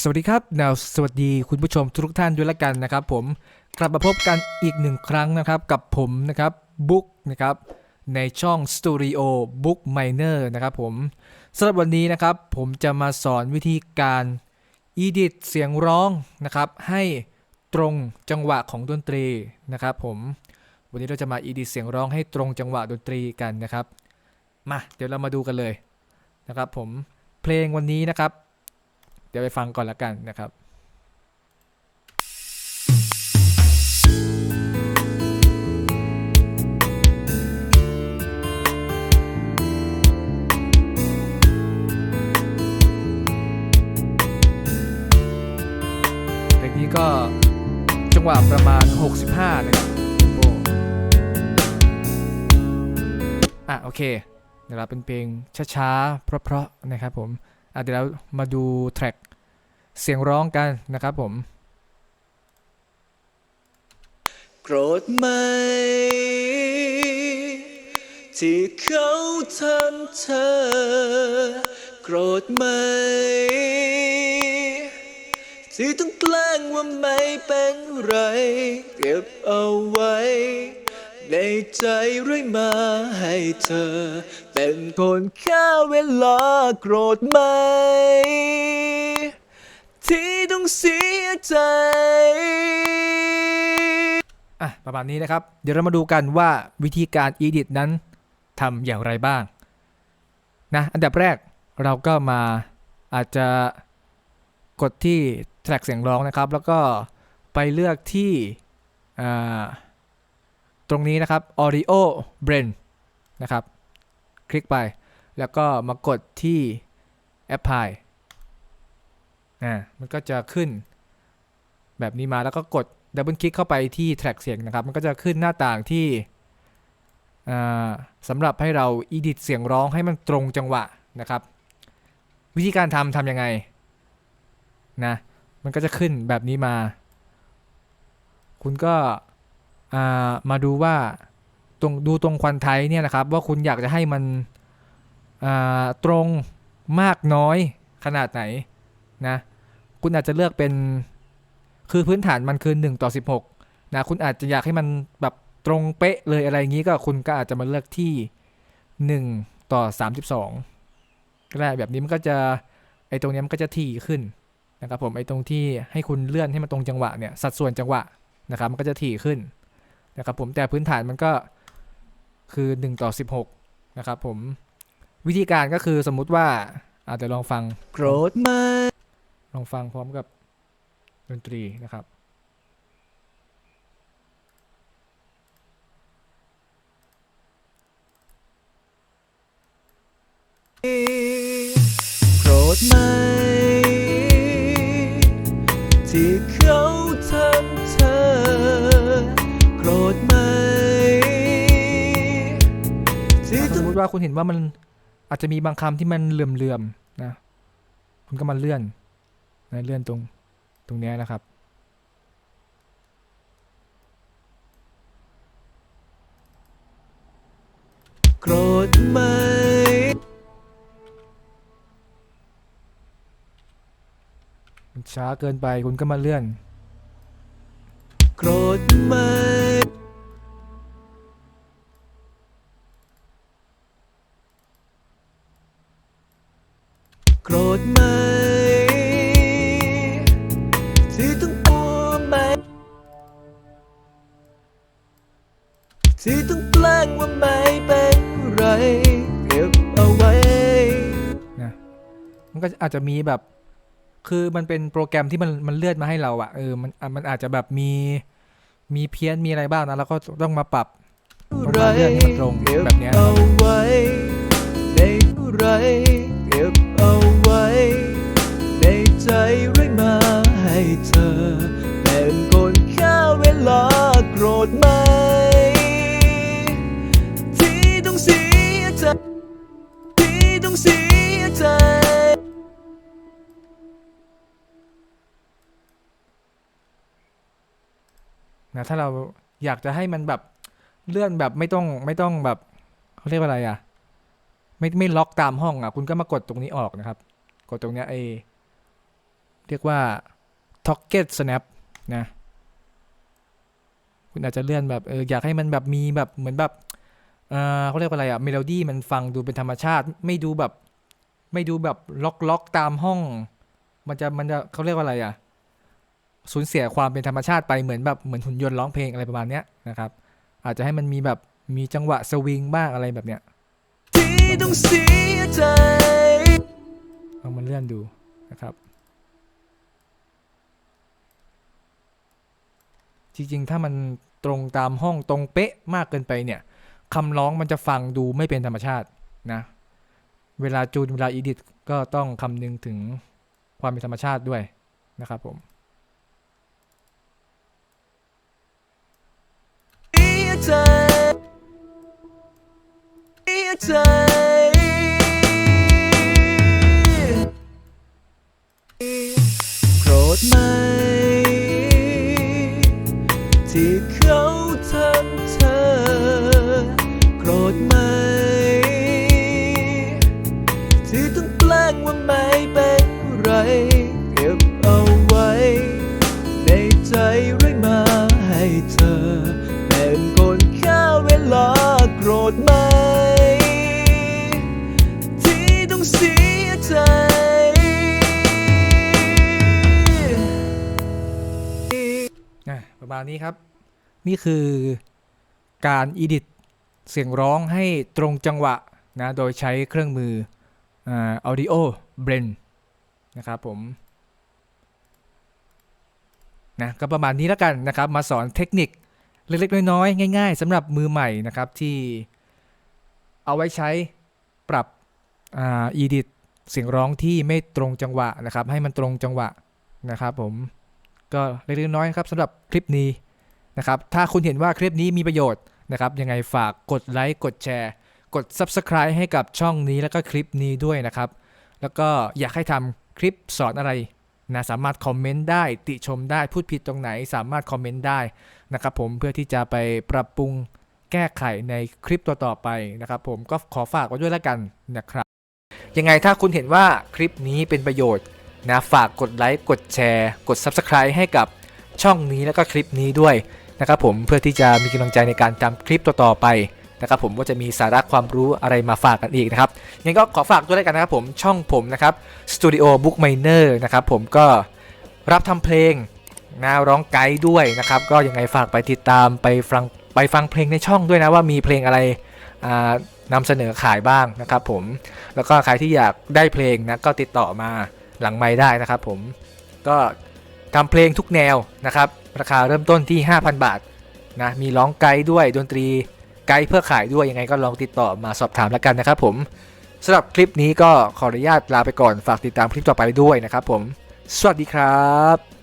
สวัสดีครับนาวสวัสดีคุณผู้ชมทุกท่านด้วยละกันนะครับ ผมกลับมาพบกันอีกหนึ่งครั้งนะครับ กับผมนะครับบุ๊กนะครับในช่อง Studio Book Miner นะครับผมสำหรับวันนี้นะครับ ผมจะมาสอนวิธีการ edit เสียงร้องนะครับ ให้ตรงจังหวะของดนตรีนะครับผมวันนี้เราจะมา edit เสียงร้องให้ตรงจังหวะดนตรีกันนะครับ มาเดี๋ยวเรามาดูกันเลยนะครับผมเพลงวันนี้นะครับ ดี๋ยวไปฟังก่อนละกันนะครับเพลงนี้ก็จังหวะประมาณ 65 นะครับโอ้อะโอเคนะครับเราเป็นเพลงช้าๆ เพราะๆ นะครับผม เดี๋ยวเรามาดูแทร็กเสียงร้องกันนะครับผมโกรธไหม ที่เขาทำเธอ โกรธไหม ที่ต้องแกล้งว่าไม่เป็นไร เก็บเอาไว้ ในใจเรื่อยมาให้เธอ เป็นคนฆ่าเวลาโกรธไหม ที่ต้องเสียใจอะประมาณนี้นะครับ เดี๋ยวเรามาดูกันว่าวิธีการ edit นั้นทำอย่างไรบ้างนะอันดับแรกเราก็มาอาจจะกดที่แทร็กเสียงร้องนะครับ แล้วก็ไปเลือกที่อ่า ตรงนี้นะครับ audio blend นะครับ คลิกไป แล้วก็มากดที่ apply อ่า มันก็จะขึ้น แบบนี้มาแล้วก็กดดับเบิลคลิกเข้าไปที่แทร็กเสียงนะครับ มันก็จะขึ้นหน้าต่างที่สำหรับให้เรา edit เสียงร้องให้มันตรงจังหวะนะครับ วิธีการทำทำยังไงนะ มันก็จะขึ้นแบบนี้มา คุณก็ มาดูว่าตรงดูตรงควันไทยเนี่ยนะครับ ว่าคุณอยากจะให้มันตรงมากน้อยขนาดไหนนะคุณอาจจะเลือกเป็นคือพื้นฐานมันคือ1ต่อ16นะคุณอาจจะอยากให้มันแบบตรงเป๊ะเลยอะไรอย่างนี้ก็คุณก็อาจจะมาเลือกที่ 1 ต่อ 32ก็ได้แบบนี้มันก็จะไอ้ตรงนี้มันก็จะถี่ขึ้นนะครับผมไอ้ตรงที่ให้คุณเลื่อนให้มันตรงจังหวะเนี่ยสัดส่วนจังหวะนะครับมันก็จะถี่ขึ้น นะครับผมแต่พื้นฐานมันก็คือ1ต่อ16นะครับผมวิธีการก็คือสมมุติว่าอาจจะลองฟังโกรธไหมลองฟังพร้อมกับดนตรีนะครับโว่าคุณเห็นว่ามันอาจจะมีบางคำที่มันเหลื่อมๆนะ คุณก็มาเลื่อนนะเลื่อนตรงตรงนี้นะครับ โกรธไหมช้าเกินไปคุณก็มาเลื่อน โกรธไหม ที่ต้องแกล้งว่าไม่เป็นไรเก็บเอาไว้นะมันก็อาจจะมีแบบ คือมันเป็นโปรแกรมที่มันมันเลื่อนมาให้เราอะเออมันมันอาจจะแบบมีมีเพี้ยนมีอะไรบ้างนะแล้วก็ต้องมาปรับไรเลื่อนให้มันตรงแบบเนี้ย เอาไว้ในไร ต้องเสียใจนะถ้าเราอยากจะให้มันแบบเลื่อนแบบไม่ต้องไม่ต้องแบบเขาเรียกว่าอะไรอะไม่ไม่ล็อกตามห้องอะ คุณก็มากดตรงนี้ออกนะครับ กดตรงเนี้ยไอเรียกว่า t o c k e t Snap นะ คุณอาจจะเลื่อนแบบเอออยากให้มันแบบมีแบบเหมือนแบบ เออเขาเรียกว่าอะไรอะเมโลดี้มันฟังดูเป็นธรรมชาติ ไม่ดูแบบ ไม่ดูแบบล็อกล็อกตามห้อง มันจะมันจะเขาเรียกว่าอะไรอะสูญเสียความเป็นธรรมชาติไปเหมือนแบบเหมือนหุ่นยนต์ร้องเพลงอะไรประมาณเนี้ยนะครับ อาจจะให้มันมีแบบมีจังหวะสวิงบ้างอะไรแบบเนี้ยต้องเสียใจลองมาเลื่อนดูนะครับ จริงๆ ถ้ามันตรงตามห้องตรงเป๊ะมากเกินไปเนี่ย คำร้องมันจะฟังดูไม่เป็นธรรมชาตินะ เวลาจูนเวลาอีดิทก็ต้องคำนึงถึงความเป็นธรรมชาติด้วยนะครับผมใจ ล้งว่าไม่เป็นไร เก็บเอาไว้ ในใจเรื่อยมาให้เธอ เป็นคนฆ่าเวลาโกรธไหม ที่ต้องเสียใจอะประมาณนี้ครับ นี่คือการอีดิทเสียงร้องให้ตรงจังหวะนะ โดยใช้เครื่องมือ อ่า audio blend นะครับผมนะก็ประมาณนี้แล้วกันนะครับ มาสอนเทคนิคเล็กๆ น้อยๆ ง่าย ๆสำหรับมือใหม่นะครับที่เอาไว้ใช้ปรับอ่า edit เสียงร้องที่ไม่ตรงจังหวะนะครับ ให้มันตรงจังหวะนะครับผมก็เล็กๆน้อยๆครับสำหรับคลิปนี้นะครับ ถ้าคุณเห็นว่าคลิปนี้มีประโยชน์นะครับ ยังไงฝากกดไลค์กดแชร์ กด Subscribe ให้กับช่องนี้แล้วก็คลิปนี้ด้วยนะครับ แล้วก็อยากให้ทำคลิปสอนอะไรนะสามารถคอมเมนต์ได้ติชมได้พูดผิดตรงไหน สามารถคอมเมนต์ได้นะครับผมเพื่อที่จะไปปรับปรุงแก้ไขในคลิปต่อๆไปนะครับผมก็ขอฝากไว้ด้วยแล้วกันนะครับยังไงถ้าคุณเห็นว่าคลิปนี้เป็นประโยชน์นะฝากกดไลค์กดแชร์ กด Subscribe ให้กับช่องนี้แล้วก็คลิปนี้ด้วยนะครับผมเพื่อที่จะมีกำลังใจในการทำคลิปต่อๆไป นะครับผมว่าจะมีสาระความรู้อะไรมาฝากกันอีกนะครับยังไงก็ขอฝากด้วด้วกันนะครับผมช่องผมนะครับ Studio Bookminer นะครับผมก็รับทำเพลงนะร้องไกด์ด้วยนะครับ ก็ยังไงฝากไปติดตามไปฟังไปฟังเพลงในช่องด้วยนะว่ามีเพลงอะไรอ่านำเสนอขายบ้างนะครับผม แล้วก็ใครที่อยากได้เพลงนะก็ติดต่อมาหลังไม้ได้นะครับผม ก็ทำเพลงทุกแนวนะครับ ราคาเริ่มต้นที่ 5,000 บาทนะ มีร้องไกด์ด้วยดนตรี ไกด์เพื่อขายด้วยยังไงก็ลองติดต่อมาสอบถามแล้วกันนะครับผมสำหรับคลิปนี้ก็ขออนุญาตลาไปก่อนฝากติดตามคลิปต่อไปด้วยนะครับผม สวัสดีครับ